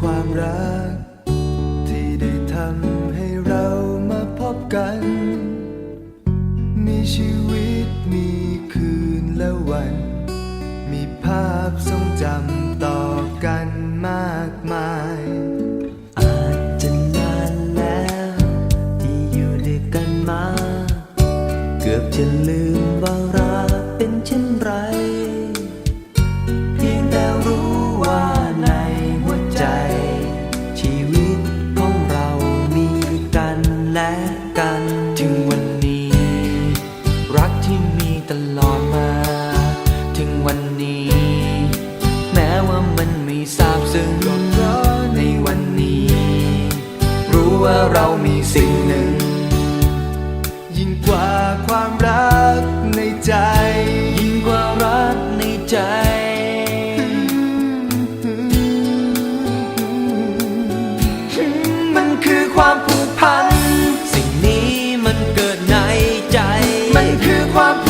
ความรัก ที่ได้ทำให้เรามาพบกัน มีชีวิตมีคืนและวัน มีภาพทรงจำต่อกันมากมายอาจจะนานแล้วที่อยู่ด้วยกันมาเกือบจะลืมว่า ว่าเรามีสิ่งหนึ่ง ยิ่งกว่าความรักในใจ ยิ่งกว่ารักในใจ มันคือความผูกพัน สิ่งนี้มันเกิดในใจ มันคือความ